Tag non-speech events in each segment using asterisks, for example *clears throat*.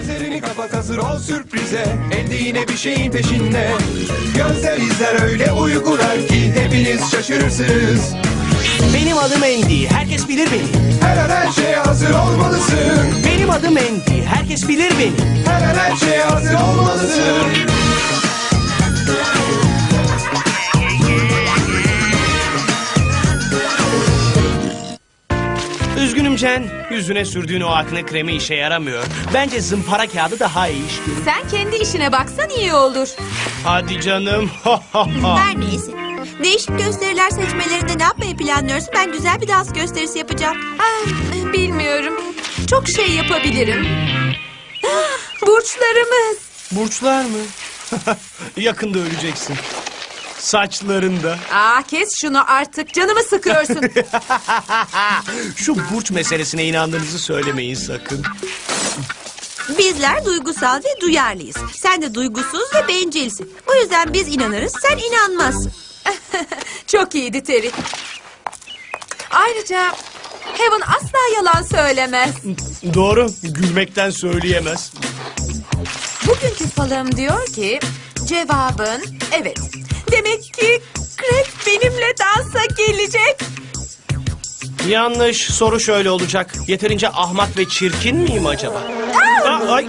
Gözlerini kapat hazır ol sürprize Elde yine bir şeyin peşinde Gözler izler öyle uygular ki Hepiniz şaşırırsınız Benim adım Andy. Herkes bilir beni. Her an her şeye hazır olmalısın Benim adım Andy. Herkes bilir beni. Her an her şeye hazır olmalısın Üzgünüm Jen. Yüzüne sürdüğün o akne kremi işe yaramıyor. Bence zımpara kağıdı daha iyi iş görür. Sen kendi işine baksan iyi olur. Hadi canım. *laughs* Her neyse. Değişik gösteriler seçmelerinde ne yapmayı planlıyorsun? Ben güzel bir dans gösterisi yapacağım. Ah, bilmiyorum. Çok şey yapabilirim. Ah, Burçlarımız. Burçlar mı? *laughs* Yakında öleceksin. Saçlarında. Aa kes şunu artık canımı sıkıyorsun. *laughs* Şu burç meselesine inandığınızı söylemeyin sakın. Bizler duygusal ve duyarlıyız. Sen de duygusuz ve bencilsin. Bu yüzden biz inanırız, sen inanmazsın. *laughs* Çok iyiydi Terry. Ayrıca Heaven asla yalan söylemez. *laughs* Doğru. Gülmekten söyleyemez. Bugünkü falım diyor ki cevabın evet. Demek ki Craig benimle dansa gelecek. Yanlış. Soru şöyle olacak. Yeterince ahmak ve çirkin miyim acaba? Aa, ay.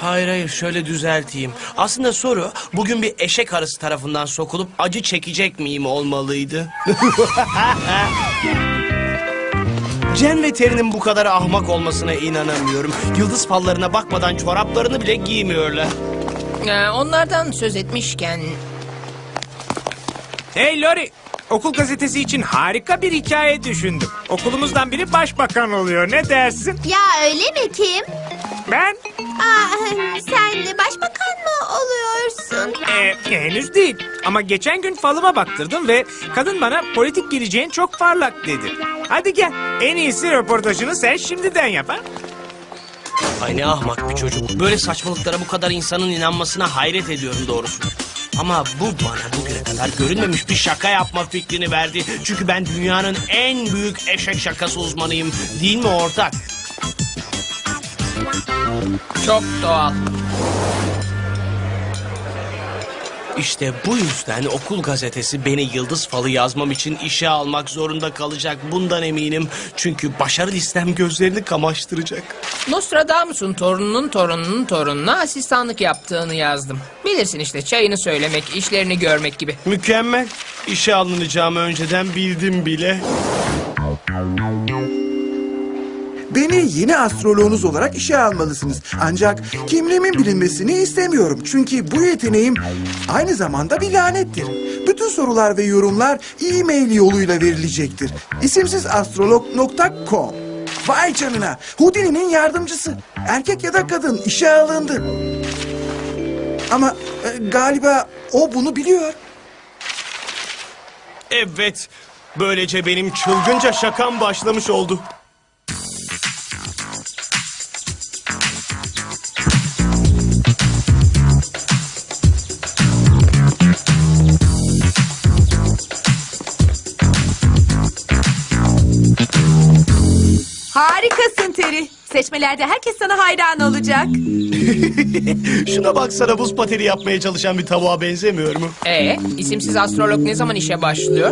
Hayır hayır şöyle düzelteyim. Aslında soru bugün bir eşek arısı tarafından sokulup acı çekecek miyim olmalıydı. *laughs* Jen ve Terry'nin bu kadar ahmak olmasına inanamıyorum. Yıldız fallarına bakmadan çoraplarını bile giymiyorlar. Ee, onlardan söz etmişken... Hey Lori, okul gazetesi için harika bir hikaye düşündüm. Okulumuzdan biri başbakan oluyor. Ne dersin? Ya öyle mi Kim? Ben? Aa, sen de başbakan mı oluyorsun? Ee, henüz değil. Ama geçen gün falıma baktırdım ve kadın bana politik geleceğin çok parlak dedi. Hadi gel, en iyisi röportajını sen şimdiden yap ha? Ay ne ahmak bir çocuk. Böyle saçmalıklara bu kadar insanın inanmasına hayret ediyorum doğrusu. Ama bu bana bugüne kadar görünmemiş bir şaka yapma fikrini verdi. Çünkü ben dünyanın en büyük eşek şakası uzmanıyım. Değil mi ortak? Çok doğal. İşte bu yüzden okul gazetesi beni yıldız falı yazmam için işe almak zorunda kalacak. Bundan eminim. Çünkü başarı listem gözlerini kamaştıracak. Nostradamus'un torununun torununun torununa asistanlık yaptığını yazdım. Bilirsin işte çayını söylemek, işlerini görmek gibi. Mükemmel. İşe alınacağımı önceden bildim bile. Beni yeni astroloğunuz olarak işe almalısınız. Ancak kimliğimin bilinmesini istemiyorum. Çünkü bu yeteneğim aynı zamanda bir lanettir. Bütün sorular ve yorumlar e-mail yoluyla verilecektir. İsimsizastrolog.com Vay canına! Houdini'nin yardımcısı. Erkek ya da kadın işe alındı. Ama e, galiba o bunu biliyor. Evet. Böylece benim çılgınca şakam başlamış oldu. Seçmelerde herkes sana hayran olacak. *laughs* Şuna baksana buz pateni yapmaya çalışan bir tavuğa benzemiyor mu? E, isimsiz astrolog ne zaman işe başlıyor?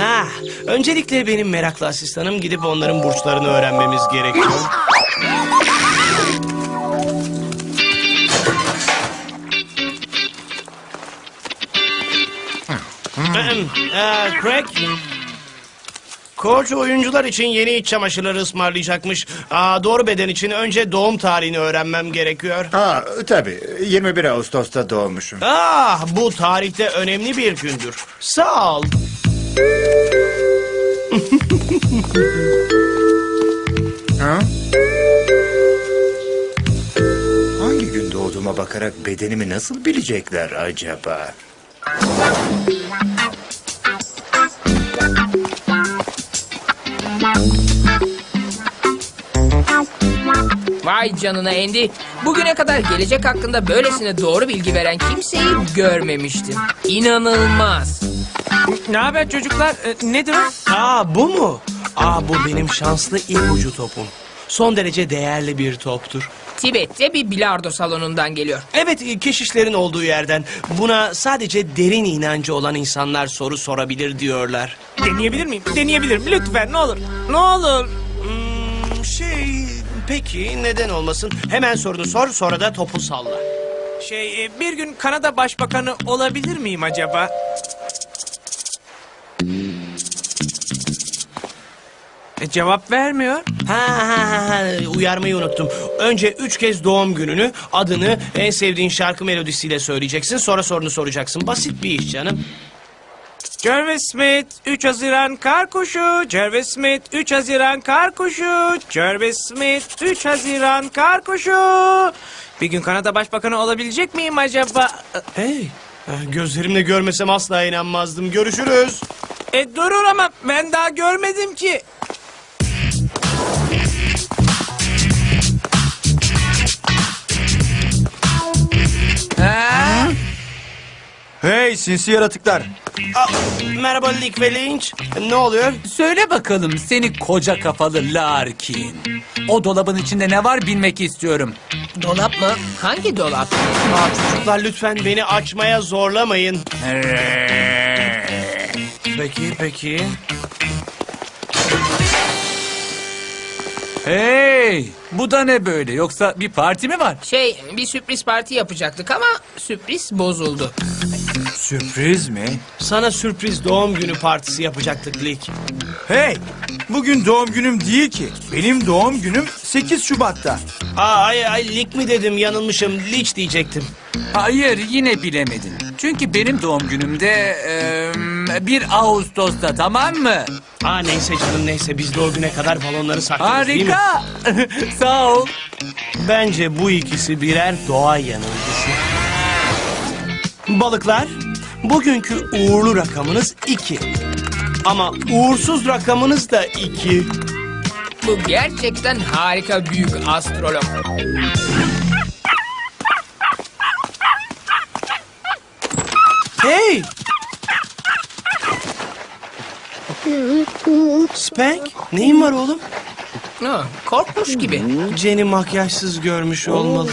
Ah, öncelikle benim meraklı asistanım gidip onların burçlarını öğrenmemiz gerekiyor. Ahem, ee, Craig. Koç oyuncular için yeni iç çamaşırları ısmarlayacakmış. Aa, doğru beden için önce doğum tarihini öğrenmem gerekiyor. Ha tabii 21 Ağustos'ta doğmuşum. Ah, bu tarihte önemli bir gündür. Sağ ol. *laughs* Ha? Hangi gün doğduğuma bakarak bedenimi nasıl bilecekler acaba? Vay canına Andy. Bugüne kadar gelecek hakkında böylesine doğru bilgi veren kimseyi görmemiştim. İnanılmaz. Ne haber çocuklar? Ee, nedir o? Aa, bu mu? Aa bu benim şanslı ipucu topum. Son derece değerli bir toptur. Tibet'te bir bilardo salonundan geliyor. Evet e, keşişlerin olduğu yerden. Buna sadece derin inancı olan insanlar soru sorabilir diyorlar. Deneyebilir miyim? Deneyebilirim. Lütfen ne olur. Ne olur. Peki neden olmasın? Hemen sorunu sor sonra da topu salla. Şey e, bir gün Kanada Başbakanı olabilir miyim acaba? E, cevap vermiyor. Ha, ha, ha, ha, uyarmayı unuttum. Önce üç kez doğum gününü, adını, en sevdiğin şarkı melodisiyle söyleyeceksin. Sonra sorunu soracaksın. Basit bir iş canım. Jervis Smith 3 Haziran kar kuşu. Jervis Smith 3 Haziran kar kuşu. Jervis Smith 3 Haziran kar kuşu. Bir gün Kanada Başbakanı olabilecek miyim acaba? Hey, gözlerimle görmesem asla inanmazdım. Görüşürüz. E durur ama ben daha görmedim ki. Hey sinsi yaratıklar. Aa, merhaba Lik ve Lynch. Ne oluyor? Söyle bakalım seni koca kafalı Larkin. O dolabın içinde ne var bilmek istiyorum. Dolap mı? Hangi dolap? Aa, çocuklar lütfen beni açmaya zorlamayın. Peki, peki. Hey, bu da ne böyle? Yoksa bir parti mi var? Şey bir sürpriz parti yapacaktık ama sürpriz bozuldu. Sürpriz mi? Sana sürpriz doğum günü partisi yapacaktık Lik. Hey bugün doğum günüm değil ki. Benim doğum günüm 8 Şubat'ta. Aa, ay, ay Lik mi dedim yanılmışım. Lich diyecektim. Hayır, yine bilemedin. Çünkü benim doğum günümde eee, 1 Ağustos'ta tamam mı? Aa neyse canım neyse biz de o güne kadar balonları değil mi? Harika. *laughs* Sağ ol. Bence bu ikisi birer doğa yanılgısı. Balıklar, bugünkü uğurlu rakamınız 2. Ama uğursuz rakamınız da 2. Bu gerçekten harika büyük astrolog. Hey! Spank, neyin var oğlum? Ha, korkmuş gibi. Jenny makyajsız görmüş olmalı.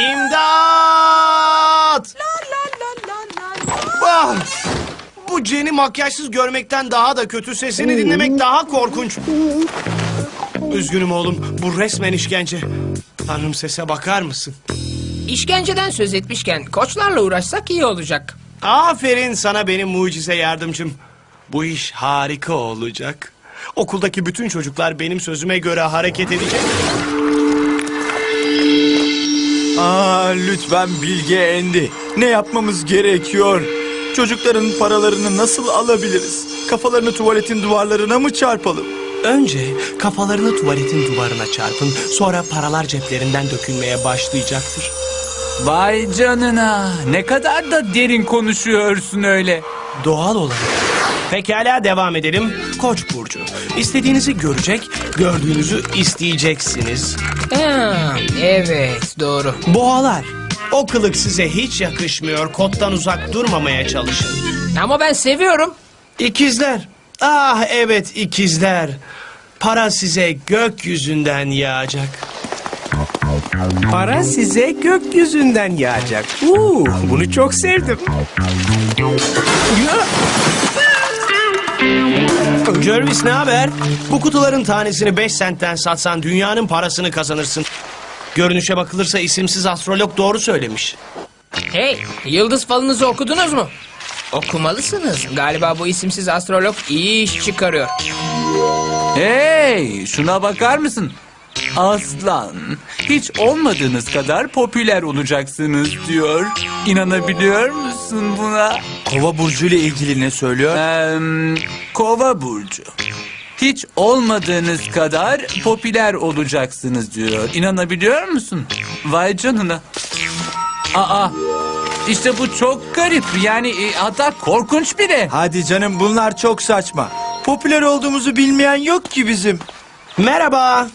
İmdat! la la la la la. Ah! Bu Jenny makyajsız görmekten daha da kötü sesini dinlemek daha korkunç. Üzgünüm oğlum bu resmen işkence. Tanrım sese bakar mısın? İşkenceden söz etmişken koçlarla uğraşsak iyi olacak. Aferin sana benim mucize yardımcım. Bu iş harika olacak. Okuldaki bütün çocuklar benim sözüme göre hareket edecek. Aa lütfen Bilge Endi. Ne yapmamız gerekiyor? Çocukların paralarını nasıl alabiliriz? Kafalarını tuvaletin duvarlarına mı çarpalım? Önce kafalarını tuvaletin duvarına çarpın. Sonra paralar ceplerinden dökülmeye başlayacaktır. Vay canına. Ne kadar da derin konuşuyorsun öyle. Doğal olarak. Pekala devam edelim. Koç burcu. İstediğinizi görecek, gördüğünüzü isteyeceksiniz. Ha, evet doğru. Boğalar. O kılık size hiç yakışmıyor. Kottan uzak durmamaya çalışın. Ama ben seviyorum. İkizler. Ah evet ikizler. Para size gökyüzünden yağacak. Para size gökyüzünden yağacak. Uuu, bunu çok sevdim. Jervis ne haber? Bu kutuların tanesini 5 sentten satsan dünyanın parasını kazanırsın. Görünüşe bakılırsa isimsiz astrolog doğru söylemiş. Hey, yıldız falınızı okudunuz mu? Okumalısınız. Galiba bu isimsiz astrolog iyi iş çıkarıyor. Hey, şuna bakar mısın? Aslan, hiç olmadığınız kadar popüler olacaksınız diyor. İnanabiliyor musun buna? Kova burcu ile ilgili ne söylüyor? Eee, Kova burcu. Hiç olmadığınız kadar popüler olacaksınız diyor. İnanabiliyor musun? Vay canına. Aa, işte bu çok garip. Yani e, hatta korkunç bile. Hadi canım bunlar çok saçma. Popüler olduğumuzu bilmeyen yok ki bizim. Merhaba.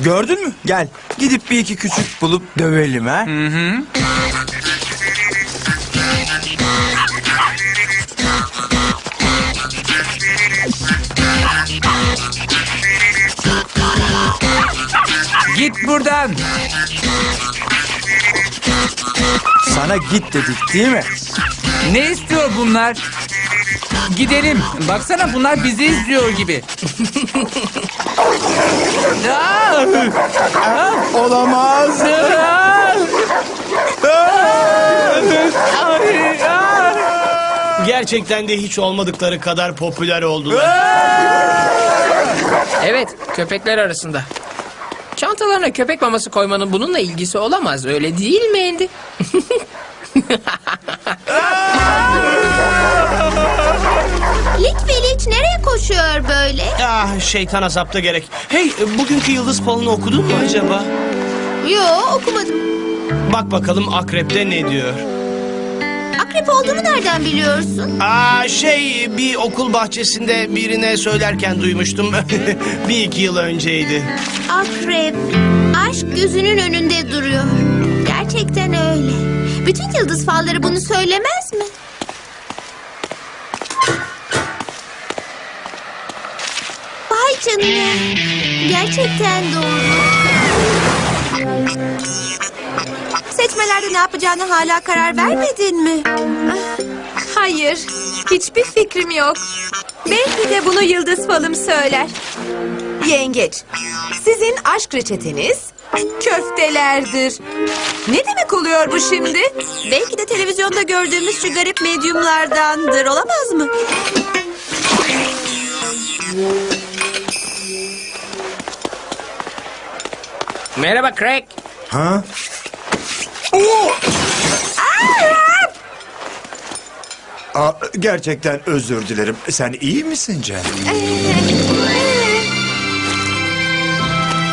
Gördün mü? Gel. Gidip bir iki küçük bulup dövelim ha. Git buradan. Sana git dedik değil mi? Ne istiyor bunlar? Gidelim. Baksana bunlar bizi izliyor gibi. Aa! Olamaz. Gerçekten de hiç olmadıkları kadar popüler oldular. Evet, köpekler arasında. Çantalarına köpek maması koymanın bununla ilgisi olamaz, öyle değil mi Andy? *laughs* Lik ve Lik nereye koşuyor böyle? Ah şeytan azapta gerek. Hey bugünkü yıldız falını okudun mu acaba? Yo okumadım. Bak bakalım akrepte ne diyor. Akrep olduğunu nereden biliyorsun? Aa şey bir okul bahçesinde birine söylerken duymuştum. *laughs* bir iki yıl önceydi. Akrep. Aşk gözünün önünde duruyor. Gerçekten öyle. Bütün yıldız falları bunu söylemez mi? Vay canına. Gerçekten doğru. Seçmelerde ne yapacağını hala karar vermedin mi? Hayır, hiçbir fikrim yok. Belki de bunu Yıldız Falım söyler. Yengeç, sizin aşk reçeteniz köftelerdir. Ne demek oluyor bu şimdi? Belki de televizyonda gördüğümüz şu garip medyumlardandır olamaz mı? Merhaba Craig. Ha? Aa, gerçekten özür dilerim. Sen iyi misin Cem?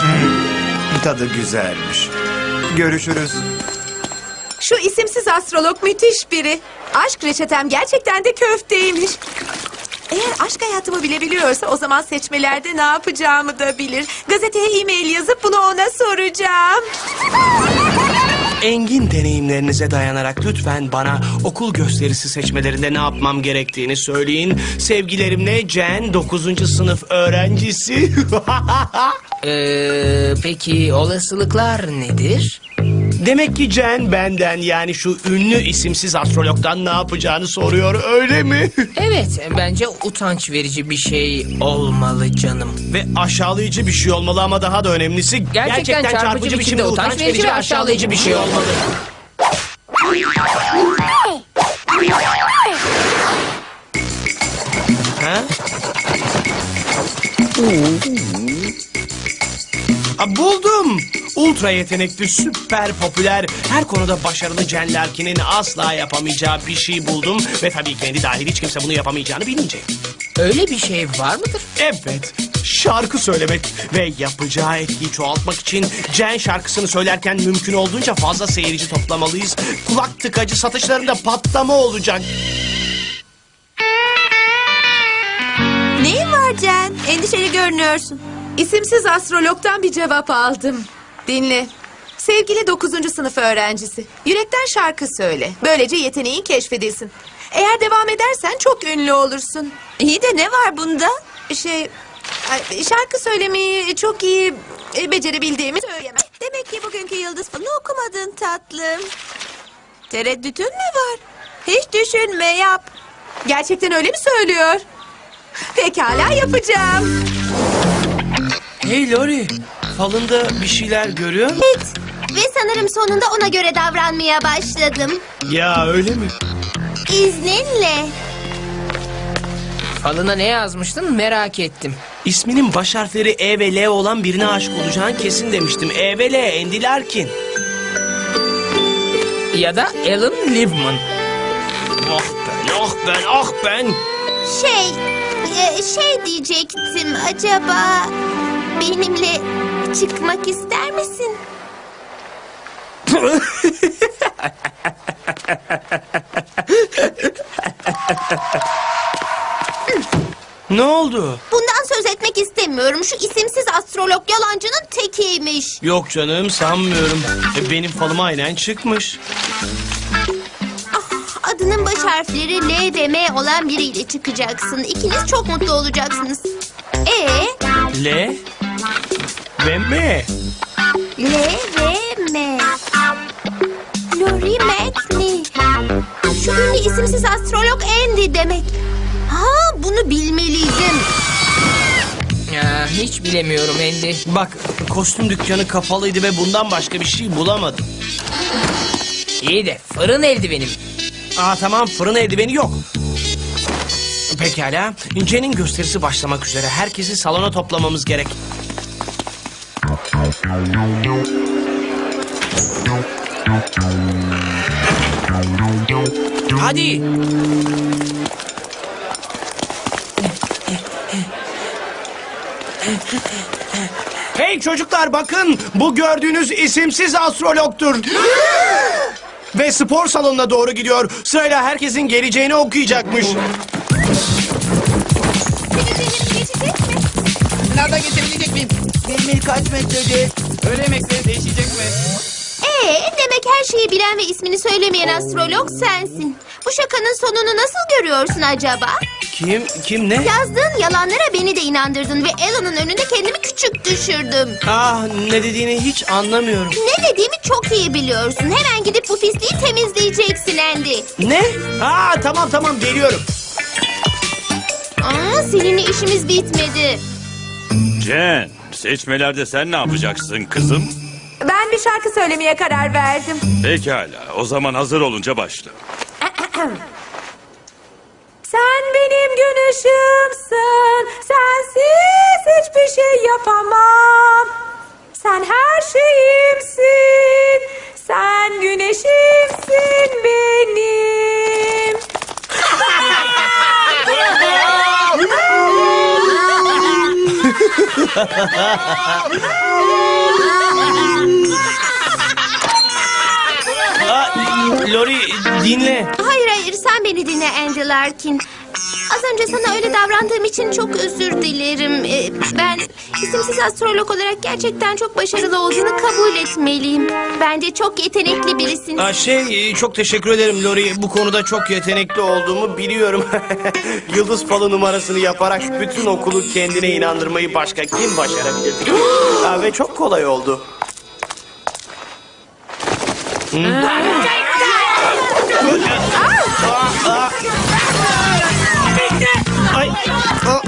Hmm, Tadı güzelmiş. Görüşürüz. Şu isimsiz astrolog müthiş biri. Aşk reçetem gerçekten de köfteymiş. Eğer aşk hayatımı bilebiliyorsa o zaman seçmelerde ne yapacağımı da bilir. Gazeteye e-mail yazıp bunu ona soracağım. Engin deneyimlerinize dayanarak lütfen bana okul gösterisi seçmelerinde ne yapmam gerektiğini söyleyin. Sevgilerimle Jen 9. sınıf öğrencisi. *laughs* Ee, peki olasılıklar nedir? Demek ki Jen benden yani şu ünlü isimsiz astrologdan ne yapacağını soruyor öyle mi? *laughs* Evet, bence utanç verici bir şey olmalı canım. Ve aşağılayıcı bir şey olmalı ama daha da önemlisi gerçekten, çarpıcı, biçimde utanç verici ve aşağılayıcı bir şey olmalı. *laughs* Ha? Aa, buldum. Ultra yetenekli, süper popüler, her konuda başarılı Jen Larkin'in asla yapamayacağı bir şey buldum. Ve tabii kendi dahil hiç kimse bunu yapamayacağını bilmeyecek. Öyle bir şey var mıdır? Evet, şarkı söylemek ve yapacağı etkiyi çoğaltmak için Jen şarkısını söylerken mümkün olduğunca fazla seyirci toplamalıyız. Kulak tıkacı satışlarında patlama olacak. Neyin var Cen? Endişeli görünüyorsun. İsimsiz astrologdan bir cevap aldım. Dinle. Sevgili 9. sınıf öğrencisi, yürekten şarkı söyle. Böylece yeteneğin keşfedilsin. Eğer devam edersen çok ünlü olursun. İyi de ne var bunda? Şey, şarkı söylemeyi çok iyi e, becerebildiğimi söyleyemem. Demek ki bugünkü yıldız falını okumadın tatlım. Tereddütün mü var? Hiç düşünme yap. Gerçekten öyle mi söylüyor? Pekala yapacağım. Hey Lori, falında bir şeyler görüyor musun? Evet. Ve sanırım sonunda ona göre davranmaya başladım. Ya öyle mi? İzninle. Falına ne yazmıştın merak ettim. İsminin baş harfleri E ve L olan birine aşık olacağın kesin demiştim. E ve L, Andy Larkin. Ya da Alan Liveman. Ah ben, ah ben, ah ben. Şey, e, şey diyecektim. Acaba benimle çıkmak ister misin? Ne oldu? Bundan söz etmek istemiyorum. Şu isimsiz astrolog yalancının tekiymiş. Yok canım sanmıyorum. E, benim falım aynen çıkmış. Adının baş harfleri L ve M olan biriyle çıkacaksın. İkiniz çok mutlu olacaksınız. E, L ve M. L ve M. Lori McNee. Şu ünlü isimsiz astrolog Andy demek. Ha, bunu bilmeliydim. Ya, hiç bilemiyorum Andy. Bak kostüm dükkanı kapalıydı ve bundan başka bir şey bulamadım. İyi de fırın eldivenim. Aa tamam fırın eldiveni yok. Pekala. İnce'nin gösterisi başlamak üzere. Herkesi salona toplamamız gerek. Hadi. Hey çocuklar bakın bu gördüğünüz isimsiz astrologtur. Ve spor salonuna doğru gidiyor. Sırayla herkesin geleceğini okuyacakmış. Nereden geçebilecek miyim? Benim kaç metrede? Öyle emekleri değişecek mi? Ee, demek her şeyi bilen ve ismini söylemeyen astrolog sensin. Bu şakanın sonunu nasıl görüyorsun acaba? Kim? Kim ne? Yazdığın yalanlara beni de inandırdın ve Alan'ın önünde kendimi küçük düşürdüm. Ah ne dediğini hiç anlamıyorum. Ne dediğimi çok iyi biliyorsun. Hemen gidip bu pisliği temizleyeceksin Andy. Ne? Aa tamam tamam geliyorum. Aa, seninle işimiz bitmedi. Jen, seçmelerde sen ne yapacaksın kızım? Ben bir şarkı söylemeye karar verdim. Pekala, o zaman hazır olunca başla. *clears throat* Sen benim gün ışığımsın. Sensiz hiçbir şey yapamam. Sen her şeyimsin. Lori dinle. Hayır hayır sen beni dinle Andy Larkin. Az önce sana öyle davrandığım için çok özür dilerim. Ee, ben isimsiz astrolog olarak gerçekten çok başarılı olduğunu kabul etmeliyim. Bence çok yetenekli birisin. Aa, şey çok teşekkür ederim Lori. Bu konuda çok yetenekli olduğumu biliyorum. *laughs* Yıldız falı numarasını yaparak bütün okulu kendine inandırmayı başka kim başarabilir? *gasps* Aa, ve çok kolay oldu. Ay. Aa.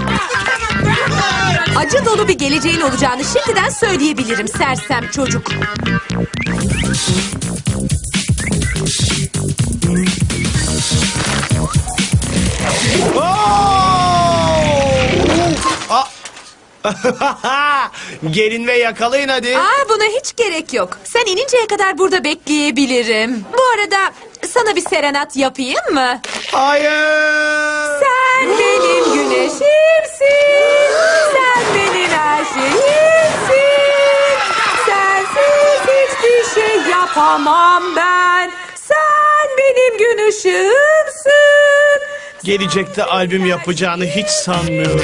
Acı dolu bir geleceğin olacağını şimdiden söyleyebilirim sersem çocuk. *laughs* Gelin ve yakalayın hadi. Aa, buna hiç gerek yok. Sen ininceye kadar burada bekleyebilirim. Bu arada sana bir serenat yapayım mı? Hayır. Yapamam ben. Sen benim gün ışığımsın. Gelecekte albüm yapacağını hiç sanmıyorum.